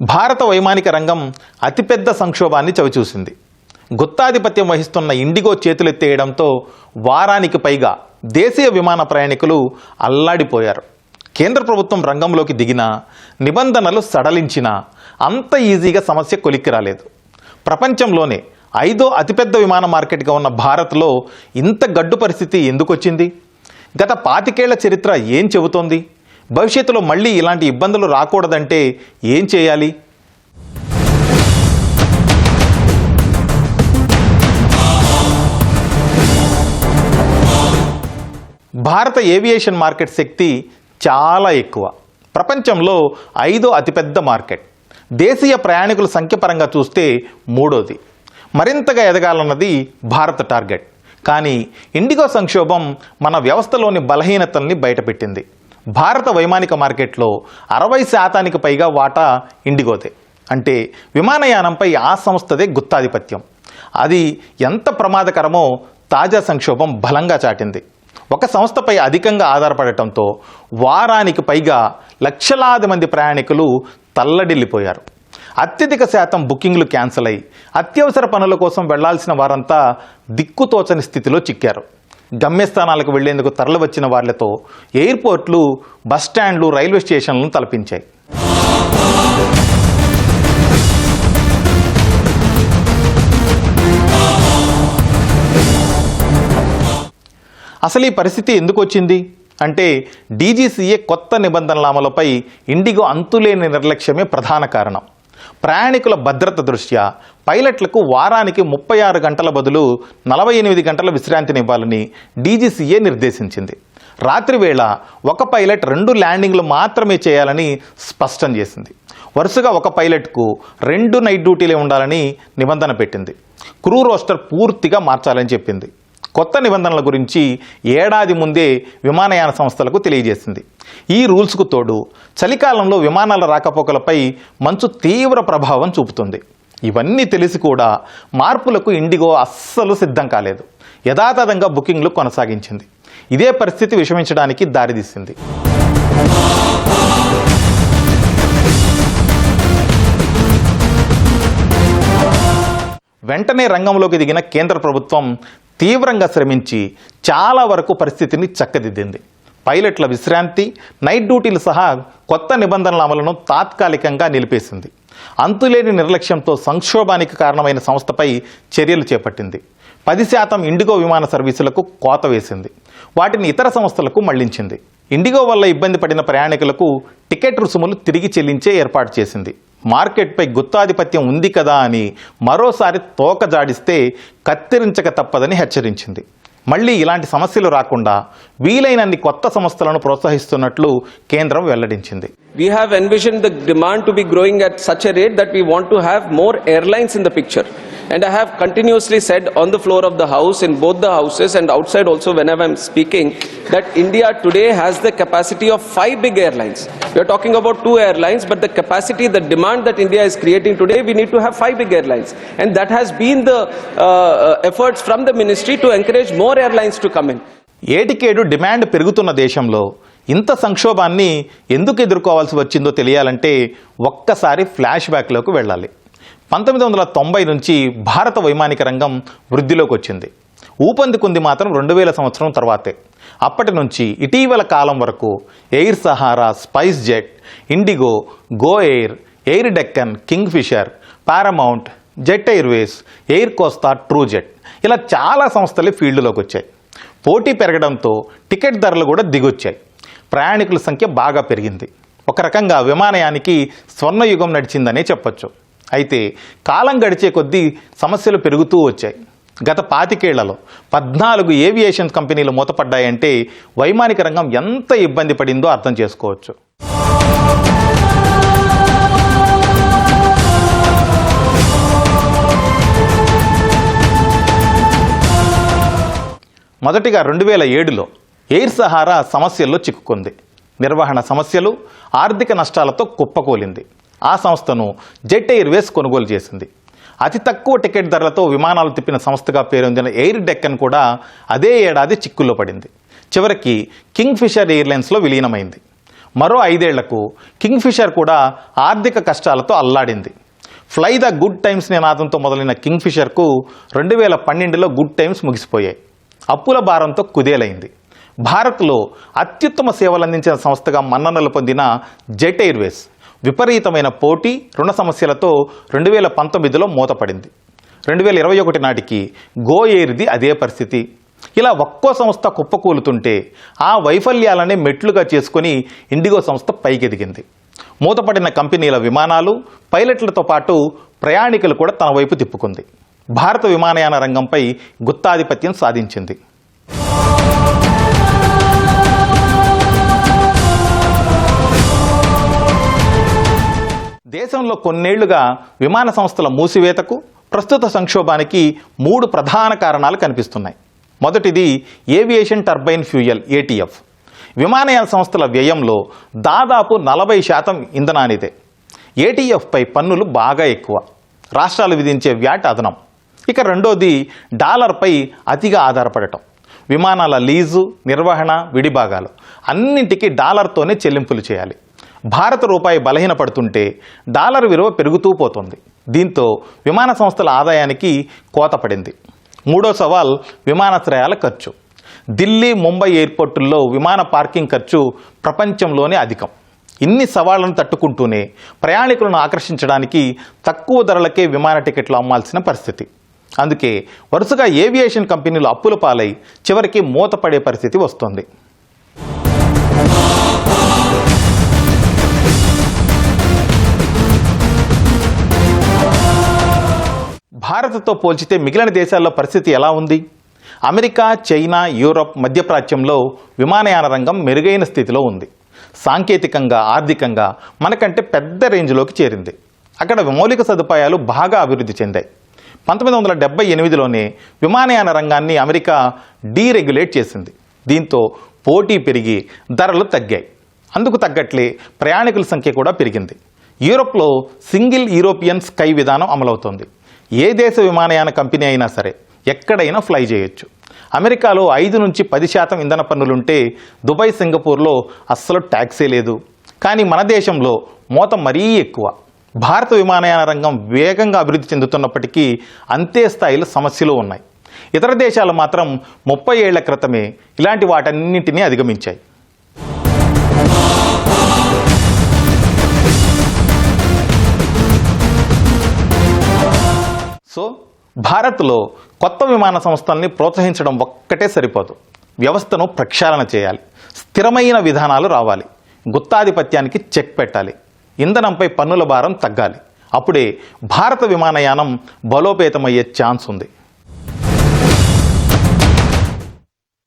భారత వైమానిక రంగం అతిపెద్ద సంక్షోభాన్ని చవిచూసింది. గుత్తాధిపత్యం వహిస్తున్న ఇండిగో చేతులెత్తేయడంతో వారానికి పైగా దేశీయ విమాన ప్రయాణికులు అల్లాడిపోయారు. కేంద్ర ప్రభుత్వం రంగంలోకి దిగినా నిబంధనలు సడలించినా అంత ఈజీగా సమస్య కొలిక్కి రాలేదు. ప్రపంచంలోనే ఐదో అతిపెద్ద విమాన మార్కెట్గా ఉన్న భారత్లో ఇంత గడ్డు పరిస్థితి ఎందుకొచ్చింది? గత పాతికేళ్ళ చరిత్ర ఏం చెబుతోంది? భవిష్యత్తులో మళ్ళీ ఇలాంటి ఇబ్బందులు రాకూడదంటే ఏం చేయాలి? భారత ఏవియేషన్ మార్కెట్ శక్తి చాలా ఎక్కువ. ప్రపంచంలో ఐదో అతిపెద్ద మార్కెట్. దేశీయ ప్రయాణికుల సంఖ్య పరంగా చూస్తే మూడోది. మరింతగా ఎదగాలన్నది భారత టార్గెట్. కానీ ఇండిగో సంక్షోభం మన వ్యవస్థలోని బలహీనతల్ని బయటపెట్టింది. భారత వైమానిక మార్కెట్లో అరవై శాతానికి పైగా వాటా ఇండిగోదే. అంటే విమానయానంపై ఆ సంస్థదే గుత్తాధిపత్యం. అది ఎంత ప్రమాదకరమో తాజా సంక్షోభం బలంగా చాటింది. ఒక సంస్థపై అధికంగా ఆధారపడటంతో వారానికి పైగా లక్షలాది మంది ప్రయాణికులు తల్లడిల్లిపోయారు. అత్యధిక శాతం బుకింగ్లు క్యాన్సిల్ అయి అత్యవసర పనుల కోసం వెళ్ళాల్సిన వారంతా దిక్కుతోచని స్థితిలో చిక్కారు. గమ్యస్థానాలకు వెళ్ళేందుకు తరలివచ్చిన వారితో ఎయిర్పోర్ట్లు బస్టాండ్లు రైల్వే స్టేషన్లను తలపించాయి. అసలు ఈ పరిస్థితి ఎందుకు వచ్చింది? అంటే డీజీసీఏ కొత్త నిబంధనల అమలుపై ఇండిగో అంతులేని నిర్లక్ష్యమే ప్రధాన కారణం. ప్రయాణికుల భద్రత దృష్ట్యా పైలట్లకు వారానికి ముప్పై ఆరు గంటల బదులు నలభై ఎనిమిది గంటల విశ్రాంతినివ్వాలని డీజీసీఏ నిర్దేశించింది. రాత్రి వేళ ఒక పైలట్ రెండు ల్యాండింగ్లు మాత్రమే చేయాలని స్పష్టం చేసింది. వరుసగా ఒక పైలట్కు రెండు నైట్ డ్యూటీలే ఉండాలని నిబంధన పెట్టింది. క్రూ రోస్టర్ పూర్తిగా మార్చాలని చెప్పింది. కొత్త నిబంధనల గురించి ఏడాది ముందే విమానయాన సంస్థలకు తెలియజేసింది. ఈ రూల్స్కు తోడు చలికాలంలో విమానాల రాకపోకలపై మంచు తీవ్ర ప్రభావం చూపుతుంది. ఇవన్నీ తెలిసి కూడా మార్పులకు ఇండిగో అస్సలు సిద్ధం కాలేదు. యథాతథంగా బుకింగ్లు కొనసాగించింది. ఇదే పరిస్థితి విషమించడానికి దారితీసింది. వెంటనే రంగంలోకి దిగిన కేంద్ర ప్రభుత్వం తీవ్రంగా శ్రమించి చాలా వరకు పరిస్థితిని చక్కదిద్దింది. పైలట్ల విశ్రాంతి నైట్ డ్యూటీలు సహా కొత్త నిబంధనల అమలును తాత్కాలికంగా నిలిపేసింది. అంతులేని నిర్లక్ష్యంతో సంక్షోభానికి కారణమైన సంస్థపై చర్యలు చేపట్టింది. పది శాతం ఇండిగో విమాన సర్వీసులకు కోత వేసింది. వాటిని ఇతర సంస్థలకు మళ్ళించింది. ఇండిగో వల్ల ఇబ్బంది పడిన ప్రయాణికులకు టికెట్ రుసుములు తిరిగి చెల్లించే ఏర్పాటు చేసింది. మార్కెట్పై గుత్తాధిపత్యం ఉంది కదా అని మరోసారి తోక జాడిస్తే కత్తిరించక తప్పదని హెచ్చరించింది. మళ్ళీ ఇలాంటి సమస్యలు రాకుండా వీలైనన్ని కొత్త సంస్థలను ప్రోత్సహిస్తున్నట్లు కేంద్రం వెల్లడించింది. We have envision the demand to be growing at such a rate that we want to have more airlines in the picture And I have continuously said on the floor of the house, in both the houses and outside also whenever I'm speaking, that India today has the capacity of five big airlines. We are talking about two airlines, but the capacity, the demand that India is creating today, we need to have five big airlines. And that has been the uh, uh, efforts from the ministry to encourage more airlines to come in. ఏటికేడు demand పెరుగుతున్న దేశంలో ఇంత సంక్షోభాన్ని ఎందుకు ఎదుర్కోవాల్సి వచ్చిందో తెలియాలంటే ఒక్కసారి ఫ్లాష్ బ్యాక్లోకి వెళ్ళాలి పంతొమ్మిది వందల తొంభై నుంచి భారత వైమానిక రంగం వృద్ధిలోకి వచ్చింది. ఊపందుకుంది మాత్రం రెండు వేల సంవత్సరం తర్వాతే. అప్పటి నుంచి ఇటీవల కాలం వరకు Air Sahara SpiceJet IndiGo Go Air Air Deccan Kingfisher Paramount Jet Airways Air Costa TruJet ఇలా చాలా సంస్థలు ఫీల్డ్లోకి వచ్చాయి. పోటీ పెరగడంతో టికెట్ ధరలు కూడా దిగొచ్చాయి. ప్రయాణికుల సంఖ్య బాగా పెరిగింది. ఒక రకంగా విమానయానికి స్వర్ణయుగం నడిచిందనే చెప్పొచ్చు. అయితే కాలం గడిచే కొద్దీ సమస్యలు పెరుగుతూ వచ్చాయి. గత పాతికేళ్ళలో పద్నాలుగు ఏవియేషన్ కంపెనీలు మూతపడ్డాయంటే వైమానిక రంగం ఎంత ఇబ్బంది పడిందో అర్థం చేసుకోవచ్చు. మొదటిగా రెండు వేల ఏడులో ఎయిర్ సహారా సమస్యల్లో చిక్కుకుంది. నిర్వహణ సమస్యలు ఆర్థిక నష్టాలతో కుప్పకూలింది. ఆ సంస్థను జెట్ ఎయిర్వేస్ కొనుగోలు చేసింది. అతి తక్కువ టికెట్ ధరలతో విమానాలు తిప్పిన సంస్థగా పేరొందిన ఎయిర్ డెక్కన్ కూడా అదే ఏడాది చిక్కుల్లో పడింది. చివరికి కింగ్ ఫిషర్ ఎయిర్లైన్స్లో విలీనమైంది. మరో ఐదేళ్ళకు కింగ్ఫిషర్ కూడా ఆర్థిక కష్టాలతో అల్లాడింది. ఫ్లై ద గుడ్ టైమ్స్ నినాదంతో మొదలైన కింగ్ఫిషర్కు రెండు వేల పన్నెండులో గుడ్ టైమ్స్ ముగిసిపోయాయి. అప్పుల భారంతో కుదేలైంది. భారత్లో అత్యుత్తమ సేవలు అందించిన సంస్థగా మన్ననలు పొందిన జెట్ ఎయిర్వేస్ విపరీతమైన పోటీ రుణ సమస్యలతో రెండు వేల పంతొమ్మిదిలో మూతపడింది. రెండు వేల ఇరవై ఒకటి నాటికి గో ఏరిది అదే పరిస్థితి. ఇలా ఒక్కో సంస్థ కుప్పకూలుతుంటే ఆ వైఫల్యాలనే మెట్లుగా చేసుకొని ఇండిగో సంస్థ పైకెదిగింది. మూతపడిన కంపెనీల విమానాలు పైలట్లతో పాటు ప్రయాణికులు కూడా తన వైపు తిప్పుకుంది. భారత విమానయాన రంగంపై గుత్తాధిపత్యం సాధించింది. దేశంలో కొన్నేళ్ళుగా విమాన సంస్థల మూసివేతకు ప్రస్తుత సంక్షోభానికి మూడు ప్రధాన కారణాలు కనిపిస్తున్నాయి. మొదటిది ఏవియేషన్ టర్బైన్ ఫ్యూయల్ ఏటీఎఫ్. విమానయాన సంస్థల వ్యయంలో దాదాపు నలభై శాతం ఇంధనానిదే. ఏటీఎఫ్పై పన్నులు బాగా ఎక్కువ. రాష్ట్రాలు విధించే వ్యాట్ అదనం. ఇక రెండోది డాలర్పై అతిగా ఆధారపడటం. విమానాల లీజు నిర్వహణ విడిభాగాలు. అన్నింటికీ డాలర్తోనే చెల్లింపులు చేయాలి. భారత రూపాయి బలహీనపడుతుంటే డాలర్ విలువ పెరుగుతూ పోతుంది. దీంతో విమాన సంస్థల ఆదాయానికి కోత పడింది. మూడో సవాల్ విమానాశ్రయాల ఖర్చు. ఢిల్లీ ముంబై ఎయిర్పోర్టుల్లో విమాన పార్కింగ్ ఖర్చు ప్రపంచంలోనే అధికం. ఇన్ని సవాళ్ళను తట్టుకుంటూనే ప్రయాణికులను ఆకర్షించడానికి తక్కువ ధరలకే విమాన టికెట్లు అమ్మాల్సిన పరిస్థితి. అందుకే వరుసగా ఏవియేషన్ కంపెనీలు అప్పుల పాలై చివరికి మూతపడే పరిస్థితి వస్తోంది. భారత్తో పోల్చితే మిగిలిన దేశాల్లో పరిస్థితి ఎలా ఉంది? అమెరికా చైనా యూరప్ మధ్యప్రాచ్యంలో విమానయాన రంగం మెరుగైన స్థితిలో ఉంది. సాంకేతికంగా ఆర్థికంగా మనకంటే పెద్ద రేంజ్లోకి చేరింది. అక్కడ మౌలిక సదుపాయాలు బాగా అభివృద్ధి చెందాయి. పంతొమ్మిది వందల డెబ్బై ఎనిమిదిలోనే విమానయాన రంగాన్ని అమెరికా డీరెగ్యులేట్ చేసింది. దీంతో పోటీ పెరిగి ధరలు తగ్గాయి. అందుకు తగ్గట్లే ప్రయాణికుల సంఖ్య కూడా పెరిగింది. యూరోప్లో సింగిల్ యూరోపియన్ స్కై విధానం అమలవుతోంది. ఏ దేశ విమానయాన కంపెనీ అయినా సరే ఎక్కడైనా ఫ్లై చేయొచ్చు. అమెరికాలో ఐదు నుంచి పది శాతం ఇంధన పన్నులుంటే దుబాయ్ సింగపూర్లో అస్సలు ట్యాక్సే లేదు. కానీ మన దేశంలో మోత మరీ ఎక్కువ. భారత విమానయాన రంగం వేగంగా అభివృద్ధి చెందుతున్నప్పటికీ అంతే స్థాయిలో సమస్యలు ఉన్నాయి. ఇతర దేశాలు మాత్రం ముప్పై ఏళ్ళ క్రితమే ఇలాంటి వాటన్నింటినీ అధిగమించాయి. సో భారత్లో కొత్త విమాన సంస్థల్ని ప్రోత్సహించడం ఒక్కటే సరిపోదు. వ్యవస్థను ప్రక్షాళన చేయాలి. స్థిరమైన విధానాలు రావాలి. గుత్తాధిపత్యానికి చెక్ పెట్టాలి. ఇంధనంపై పన్నుల భారం తగ్గాలి. అప్పుడే భారత విమానయానం బలోపేతమయ్యే ఛాన్స్ ఉంది.